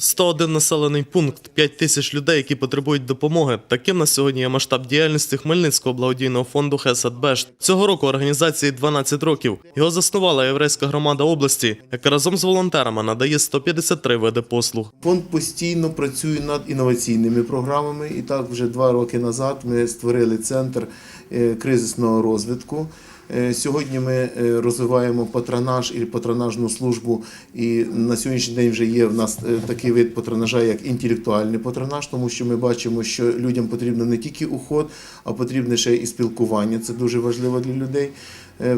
101 населений пункт, 5 тисяч людей, які потребують допомоги. Таким на сьогодні є масштаб діяльності Хмельницького благодійного фонду Хесад Бешт. Цього року організації 12 років. Його заснувала єврейська громада області, яка разом з волонтерами надає 153 види послуг. Фонд постійно працює над інноваційними програмами. І так, вже два роки назад ми створили центр е, кризисного розвитку. Е, Сьогодні ми е, розвиваємо патронаж і патронажну службу. І на сьогоднішній день вже є в нас е, такий вид патронажа, як інтелектуальний патронаж, тому що ми бачимо, що людям потрібно не тільки уход, а потрібне ще і спілкування. Це дуже важливо для людей.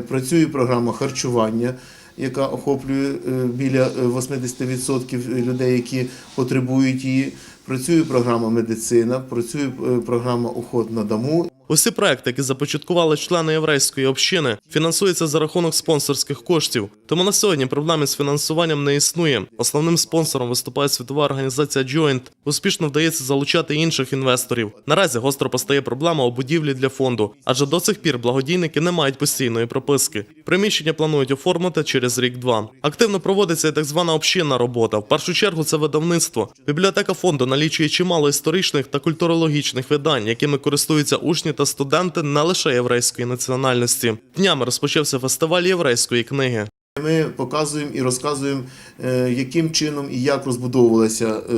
Працює програма харчування яка охоплює біля е, 80% людей, які потребують її. Працює програма медицина, працює програма уход на дому. Усі проекти, які започаткували члени єврейської общини, фінансуються за рахунок спонсорських коштів. Тому на сьогодні проблеми з фінансуванням не існує. Основним спонсором виступає світова організація Joint. Успішно вдається залучати інших інвесторів. Наразі гостро постає проблема у будівлі для фонду, адже до цих пір благодійники не мають постійної прописки. Приміщення планують оформити через рік-два. Активно проводиться і так звана общинна робота. В першу чергу це видавництво. Бібліотека фонду налічує чимало історичних та культурологічних видань, якими користуються учні та студенти не лише єврейської національності. Днями розпочався фестиваль єврейської книги. Ми показуємо і розказуємо, е, яким чином і як розбудовувалася е,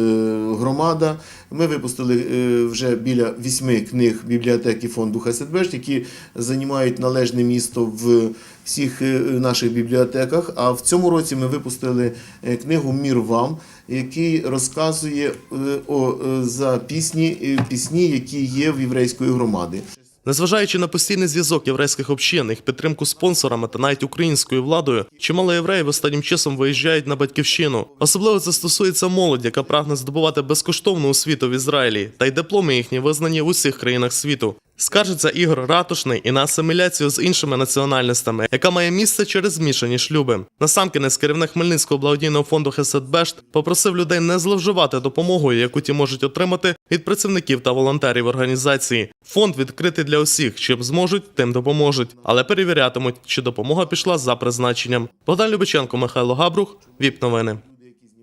громада. Ми випустили е, вже біля вісьми книг бібліотеки фонду Хеседбешт, які займають належне місто в всіх наших бібліотеках. А в цьому році ми випустили книгу Мір вам, який розказує о, за пісні, пісні, які є в єврейської громади. Незважаючи на постійний зв'язок єврейських общин, їх підтримку спонсорами та навіть українською владою, чимало євреїв останнім часом виїжджають на батьківщину. Особливо це стосується молоді, яка прагне здобувати безкоштовну освіту в Ізраїлі, та й дипломи їхні визнані в усіх країнах світу. Скаржиться Ігор Ратушний і на асиміляцію з іншими національностями, яка має місце через змішані шлюби. Насамкінець керівник Хмельницького благодійного фонду Хеседбешт попросив людей не зловживати допомогою, яку ті можуть отримати від працівників та волонтерів організації. Фонд відкритий для усіх, чим зможуть, тим допоможуть, але перевірятимуть, чи допомога пішла за призначенням. Богдан Любиченко, Михайло Габрух, ВІП новини.